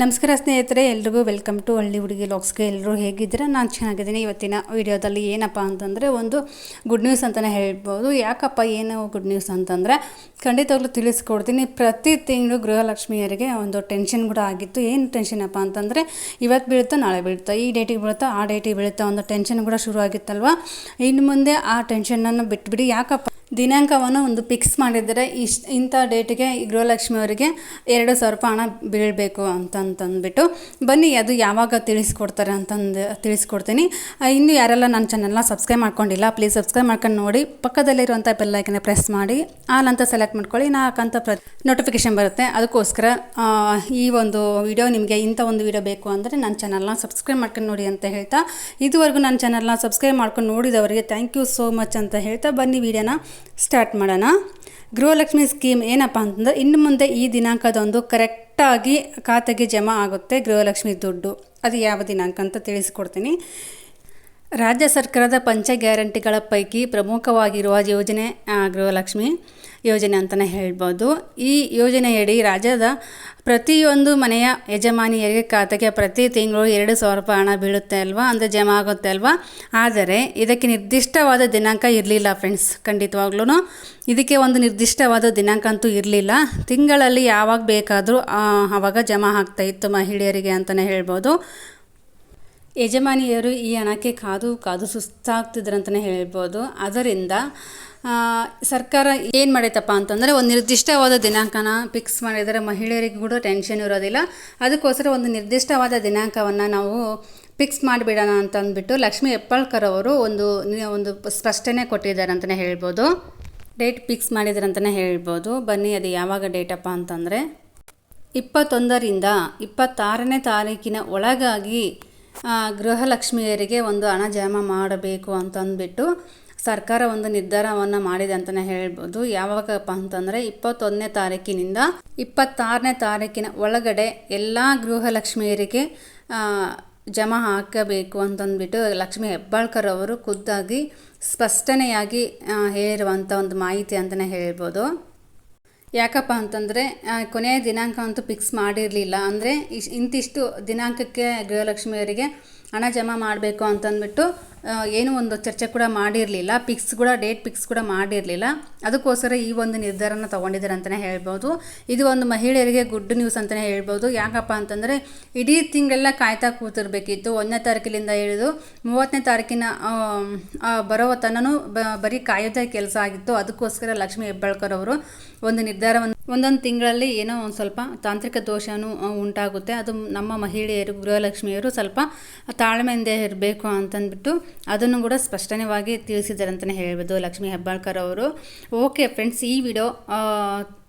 ನಮಸ್ಕಾರ ಸ್ನೇಹಿತರೆ, ಎಲ್ರಿಗೂ ವೆಲ್ಕಮ್ ಟು ಹಳ್ಳಿ ಹುಡುಗಿ ಲಾಕ್ಸ್ಗೆ ಎಲ್ಲರೂ ಹೇಗಿದ್ದೀರಾ? ನಾನು ಚೆನ್ನಾಗಿದ್ದೀನಿ. ಇವತ್ತಿನ ವಿಡಿಯೋದಲ್ಲಿ ಏನಪ್ಪ ಅಂತಂದರೆ ಒಂದು ಗುಡ್ ನ್ಯೂಸ್ ಅಂತಲೇ ಹೇಳ್ಬೋದು. ಯಾಕಪ್ಪ ಏನು ಗುಡ್ ನ್ಯೂಸ್ ಅಂತಂದರೆ, ಖಂಡಿತವಾಗ್ಲೂ ತಿಳಿಸ್ಕೊಡ್ತೀನಿ. ಪ್ರತಿ ತಿಂಗಳು ಗೃಹಲಕ್ಷ್ಮಿಯರಿಗೆ ಒಂದು ಟೆನ್ಷನ್ ಕೂಡ ಆಗಿತ್ತು. ಏನು ಟೆನ್ಷನಪ್ಪ ಅಂತಂದರೆ ಇವತ್ತು ಬೀಳುತ್ತಾ, ನಾಳೆ ಬೀಳುತ್ತಾ, ಈ ಡೇಟಿಗೆ ಬೀಳುತ್ತಾ, ಆ ಡೇಟಿಗೆ ಬೀಳುತ್ತಾ ಒಂದು ಟೆನ್ಷನ್ ಕೂಡ ಶುರು ಆಗಿತ್ತಲ್ವ ಇನ್ನು ಮುಂದೆ ಆ ಟೆನ್ಷನನ್ನು ಬಿಟ್ಬಿಡಿ. ಯಾಕಪ್ಪ ದಿನಾಂಕವನ್ನು ಒಂದು ಫಿಕ್ಸ್ ಮಾಡಿದರೆ ಇಷ್ಟು ಇಂಥ ಡೇಟಿಗೆ ಗೃಹಲಕ್ಷ್ಮಿ ಅವರಿಗೆ ಎರಡು ಸಾವಿರ ರೂಪಾಯಿ ಹಣ ಬೀಳಬೇಕು ಅಂತಂತಂದ್ಬಿಟ್ಟು, ಬನ್ನಿ ಅದು ಯಾವಾಗ ತಿಳಿಸ್ಕೊಡ್ತಾರೆ ಅಂತಂದು ತಿಳಿಸ್ಕೊಡ್ತೀನಿ. ಇನ್ನು ಯಾರೆಲ್ಲ ನನ್ನ ಚಾನಲ್ನ ಸಬ್ಸ್ಕ್ರೈಬ್ ಮಾಡ್ಕೊಂಡಿಲ್ಲ ಪ್ಲೀಸ್ ಸಬ್ಸ್ಕ್ರೈಬ್ ಮಾಡ್ಕೊಂಡು ನೋಡಿ. ಪಕ್ಕದಲ್ಲಿರುವಂಥ ಬೆಲ್ಲೈಕನ್ನ ಪ್ರೆಸ್ ಮಾಡಿ. ಆಲ್ ಅಂತ ಸೆಲೆಕ್ಟ್ ಮಾಡ್ಕೊಳ್ಳಿ. ನಾಲ್ಕಂತ ಪ್ರ ನೋಟಿಫಿಕೇಶನ್ ಬರುತ್ತೆ. ಅದಕ್ಕೋಸ್ಕರ ಈ ಒಂದು ವಿಡಿಯೋ ನಿಮಗೆ ಇಂಥ ಒಂದು ವಿಡಿಯೋ ಬೇಕು ಅಂದರೆ ನನ್ನ ಚಾನಲ್ನ ಸಬ್ಸ್ಕ್ರೈಬ್ ಮಾಡ್ಕೊಂಡು ನೋಡಿ ಅಂತ ಹೇಳ್ತಾ, ಇದುವರೆಗೂ ನನ್ನ ಚಾನಲ್ನ ಸಬ್ಸ್ಕ್ರೈಬ್ ಮಾಡ್ಕೊಂಡು ನೋಡಿದವರಿಗೆ ಥ್ಯಾಂಕ್ ಯು ಸೋ ಮಚ್ ಅಂತ ಹೇಳ್ತಾ, ಬನ್ನಿ ವಿಡಿಯೋನ ಸ್ಟಾರ್ಟ್ ಮಾಡೋಣ. ಗೃಹಲಕ್ಷ್ಮಿ ಸ್ಕೀಮ್ ಏನಪ್ಪ ಅಂತಂದರೆ, ಇನ್ನು ಮುಂದೆ ಈ ದಿನಾಂಕದೊಂದು ಕರೆಕ್ಟಾಗಿ ಖಾತೆಗೆ ಜಮಾ ಆಗುತ್ತೆ ಗೃಹಲಕ್ಷ್ಮಿ ದುಡ್ಡು. ಅದು ಯಾವ ದಿನಾಂಕ ಅಂತ ತಿಳಿಸ್ಕೊಡ್ತೀನಿ. ರಾಜ್ಯ ಸರ್ಕಾರದ ಪಂಚ ಗ್ಯಾರಂಟಿಗಳ ಪೈಕಿ ಪ್ರಮುಖವಾಗಿರುವ ಯೋಜನೆ ಗೃಹಲಕ್ಷ್ಮಿ ಯೋಜನೆ ಅಂತಲೇ ಹೇಳ್ಬೋದು. ಈ ಯೋಜನೆಯಡಿ ರಾಜ್ಯದ ಪ್ರತಿಯೊಂದು ಮನೆಯ ಯಜಮಾನಿಯರಿಗೆ ಖಾತೆಗೆ ಪ್ರತಿ ತಿಂಗಳು ಎರಡು ಸಾವಿರ ರೂಪಾಯಿ ಹಣ ಬೀಳುತ್ತೆ ಅಲ್ವಾ? ಅಂದರೆ ಜಮಾ ಆಗುತ್ತೆ ಅಲ್ವಾ? ಆದರೆ ಇದಕ್ಕೆ ನಿರ್ದಿಷ್ಟವಾದ ದಿನಾಂಕ ಇರಲಿಲ್ಲ ಫ್ರೆಂಡ್ಸ್ ಖಂಡಿತವಾಗ್ಲೂ ಇದಕ್ಕೆ ಒಂದು ನಿರ್ದಿಷ್ಟವಾದ ದಿನಾಂಕ ಅಂತೂ ಇರಲಿಲ್ಲ. ತಿಂಗಳಲ್ಲಿ ಯಾವಾಗ ಬೇಕಾದರೂ ಆವಾಗ ಜಮಾ ಆಗ್ತಾ ಇತ್ತು ಮಹಿಳೆಯರಿಗೆ ಅಂತಲೇ ಹೇಳ್ಬೋದು. ಯಜಮಾನಿಯರು ಈ ಹಣಕ್ಕೆ ಕಾದು ಕಾದು ಸುಸ್ತಾಗ್ತಿದ್ರು ಅಂತಲೇ ಹೇಳ್ಬೋದು. ಅದರಿಂದ ಸರ್ಕಾರ ಏನು ಮಾಡೈತಪ್ಪ ಅಂತಂದರೆ ಒಂದು ನಿರ್ದಿಷ್ಟವಾದ ದಿನಾಂಕನ ಫಿಕ್ಸ್ ಮಾಡಿದರೆ ಮಹಿಳೆಯರಿಗೂ ಕೂಡ ಟೆನ್ಷನ್ ಇರೋದಿಲ್ಲ. ಅದಕ್ಕೋಸ್ಕರ ಒಂದು ನಿರ್ದಿಷ್ಟವಾದ ದಿನಾಂಕವನ್ನು ನಾವು ಫಿಕ್ಸ್ ಮಾಡಿಬಿಡೋಣ ಅಂತಂದ್ಬಿಟ್ಟು ಲಕ್ಷ್ಮೀ ಹೆಪ್ಪಾಳ್ಕರ್ ಅವರು ಒಂದು ಒಂದು ಸ್ಪಷ್ಟನೆ ಕೊಟ್ಟಿದ್ದಾರೆ ಅಂತಲೇ ಹೇಳ್ಬೋದು. ಡೇಟ್ ಫಿಕ್ಸ್ ಮಾಡಿದ್ರೆ ಅಂತಲೇ ಹೇಳ್ಬೋದು. ಬನ್ನಿ, ಅದು ಯಾವಾಗ ಡೇಟಪ್ಪ ಅಂತಂದರೆ ಇಪ್ಪತ್ತೊಂದರಿಂದ ಇಪ್ಪತ್ತಾರನೇ ತಾರೀಕಿನ ಒಳಗಾಗಿ ಗೃಹಲಕ್ಷ್ಮಿಯರಿಗೆ ಒಂದು ಹಣ ಜಮಾ ಮಾಡಬೇಕು ಅಂತಂದ್ಬಿಟ್ಟು ಸರ್ಕಾರ ಒಂದು ನಿರ್ಧಾರವನ್ನು ಮಾಡಿದೆ ಅಂತಲೇ ಹೇಳ್ಬೋದು. ಯಾವಾಗಪ್ಪ ಅಂತಂದರೆ ಇಪ್ಪತ್ತೊಂದನೇ ತಾರೀಕಿನಿಂದ ಇಪ್ಪತ್ತಾರನೇ ತಾರೀಕಿನ ಒಳಗಡೆ ಎಲ್ಲ ಗೃಹಲಕ್ಷ್ಮಿಯರಿಗೆ ಜಮಾ ಹಾಕಬೇಕು ಅಂತಂದ್ಬಿಟ್ಟು ಲಕ್ಷ್ಮೀ ಹೆಬ್ಬಾಳ್ಕರ್ ಅವರು ಖುದ್ದಾಗಿ ಸ್ಪಷ್ಟನೆಯಾಗಿ ಹೇಳಿರುವಂಥ ಒಂದು ಮಾಹಿತಿ ಅಂತಲೇ ಹೇಳ್ಬೋದು. ಯಾಕಪ್ಪ ಅಂತಂದರೆ ಕೊನೆಯ ದಿನಾಂಕ ಅಂತೂ ಫಿಕ್ಸ್ ಮಾಡಿರಲಿಲ್ಲ. ಅಂದರೆ, ಇಶ್, ಇಂತಿಷ್ಟು ದಿನಾಂಕಕ್ಕೆ ಗೃಹಲಕ್ಷ್ಮಿಯವರಿಗೆ ಹಣ ಜಮಾ ಮಾಡಬೇಕು ಅಂತಂದ್ಬಿಟ್ಟು ಏನೂ ಒಂದು ಚರ್ಚೆ ಕೂಡ ಮಾಡಿರಲಿಲ್ಲ ಪಿಕ್ಸ್ ಕೂಡ ಡೇಟ್ ಪಿಕ್ಸ್ ಕೂಡ ಮಾಡಿರಲಿಲ್ಲ. ಅದಕ್ಕೋಸ್ಕರ ಈ ಒಂದು ನಿರ್ಧಾರನ ತೊಗೊಂಡಿದ್ದಾರೆ ಅಂತಲೇ ಹೇಳ್ಬೋದು. ಇದು ಒಂದು ಮಹಿಳೆಯರಿಗೆ ಗುಡ್ ನ್ಯೂಸ್ ಅಂತಲೇ ಹೇಳ್ಬೋದು. ಯಾಕಪ್ಪ ಅಂತಂದರೆ, ಇಡೀ ತಿಂಗಳೆಲ್ಲ ಕಾಯ್ತಾ ಕೂತಿರ್ಬೇಕಿತ್ತು. ಒಂದನೇ ತಾರೀಕಿನಿಂದ ಹಿಡಿದು ಮೂವತ್ತನೇ ತಾರೀಕಿನ ಬರೋ ತನೂ ಬರೀ ಕಾಯೋದೇ ಕೆಲಸ ಆಗಿತ್ತು. ಅದಕ್ಕೋಸ್ಕರ ಲಕ್ಷ್ಮೀ ಹೆಬ್ಬಾಳ್ಕರ್ ಅವರು ಒಂದು ನಿರ್ಧಾರವನ್ನು ಒಂದೊಂದು ತಿಂಗಳಲ್ಲಿ ಏನೋ ಒಂದು ಸ್ವಲ್ಪ ತಾಂತ್ರಿಕ ದೋಷನೂ ಉಂಟಾಗುತ್ತೆ. ಅದು ನಮ್ಮ ಮಹಿಳೆಯರು, ಗೃಹಲಕ್ಷ್ಮಿಯವರು ಸ್ವಲ್ಪ ತಾಳ್ಮೆಯಿಂದ ಇರಬೇಕು ಅಂತಂದ್ಬಿಟ್ಟು ಅದನ್ನು ಕೂಡ ಸ್ಪಷ್ಟನೆಯಾಗಿ ತಿಳಿಸಿದ್ದಾರೆ ಅಂತಲೇ ಹೇಳ್ಬೋದು ಲಕ್ಷ್ಮೀ ಹೆಬ್ಬಾಳ್ಕರ್ ಅವರು. ಓಕೆ ಫ್ರೆಂಡ್ಸ್, ಈ ವಿಡಿಯೋ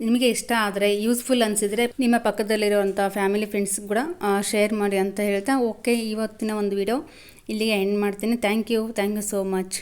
ನಿಮಗೆ ಇಷ್ಟ ಆದರೆ, ಯೂಸ್ಫುಲ್ ಅನಿಸಿದರೆ ನಿಮ್ಮ ಪಕ್ಕದಲ್ಲಿರುವಂಥ ಫ್ಯಾಮಿಲಿ ಫ್ರೆಂಡ್ಸ್ ಕೂಡ ಶೇರ್ ಮಾಡಿ ಅಂತ ಹೇಳ್ತಾ ಓಕೆ, ಇವತ್ತಿನ ಒಂದು ವಿಡಿಯೋ ಇಲ್ಲಿಗೆ ಎಂಡ್ ಮಾಡ್ತೀನಿ. Thank you thank you so much.